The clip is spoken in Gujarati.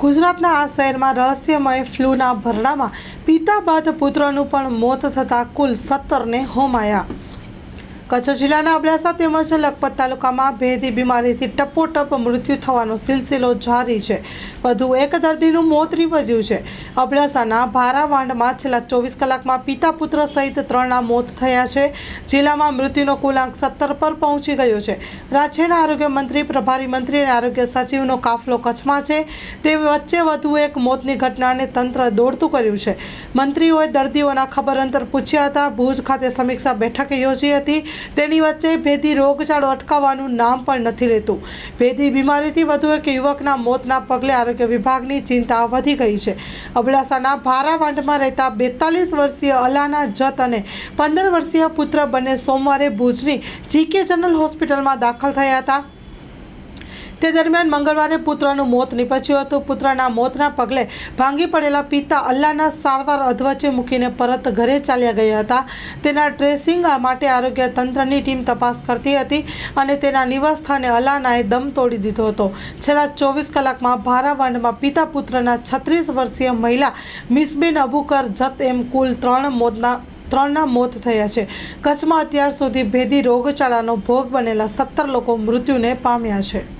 ગુજરાતના આ શહેરમાં રહસ્યમય ફ્લૂના ભરડામાં પિતા બાદ પુત્રનું પણ મોત થતાં કુલ સત્તરને હોમાયા. કચ્છ જિલ્લાના અબડાસા તેમજ લખપત તાલુકામાં ભેદી બીમારીથી ટપોટપ મૃત્યુ થવાનો સિલસિલો જારી છે. વધુ એક દર્દીનું મોત નિપજ્યું છે. અબડાસાના ભારાવાંડમાં છેલ્લા ચોવીસ કલાકમાં પિતા પુત્ર સહિત ત્રણના મોત થયા છે. જિલ્લામાં મૃત્યુનો કુલ આંક સત્તર પર પહોંચી ગયો છે. રાજ્યના આરોગ્ય મંત્રી, પ્રભારી મંત્રી અને આરોગ્ય સચિવનો કાફલો કચ્છમાં છે. તે વચ્ચે વધુ એક મોતની ઘટનાને તંત્ર દોડતું કર્યું છે. મંત્રીઓએ દર્દીઓના ખબર અંતર પૂછ્યા હતા. ભુજ ખાતે સમીક્ષા બેઠક યોજી હતી. તેની વચ્ચે ભેદી રોગચાળો અટકાવવાનું નામ પણ નથી લેતું. ભેદી બીમારીથી વધુ એક યુવકના મોતના પગલે આરોગ્ય વિભાગની ચિંતા વધી ગઈ છે. અબડાસાના ભારાવાંઢમાં રહેતા બેતાલીસ વર્ષીય અલાના જત અને પંદર વર્ષીય પુત્ર બંને સોમવારે ભુજની જીકે જનરલ હોસ્પિટલમાં દાખલ થયા હતા. તે દરમિયાન મંગળવારે પુત્રનું મોત નીપજ્યું હતું. પુત્રના મોતના પગલે ભાંગી પડેલા પિતા અલ્લાહના સારવાર અધવચ્ચે મૂકીને પરત ઘરે ચાલ્યા ગયા હતા. તેના ટ્રેસિંગ માટે આરોગ્ય તંત્રની ટીમ તપાસ કરતી હતી અને તેના નિવાસસ્થાને અલ્લાનાએ દમ તોડી દીધો હતો. છેલ્લા ચોવીસ કલાકમાં ભારાવંડમાં પિતા પુત્રના છત્રીસ વર્ષીય મહિલા મિસબેન અબુકર જત એમ કુલ ત્રણ મોતના, ત્રણના મોત થયા છે. કચ્છમાં અત્યાર સુધી ભેદી રોગચાળાનો ભોગ બનેલા સત્તર લોકો મૃત્યુને પામ્યા છે.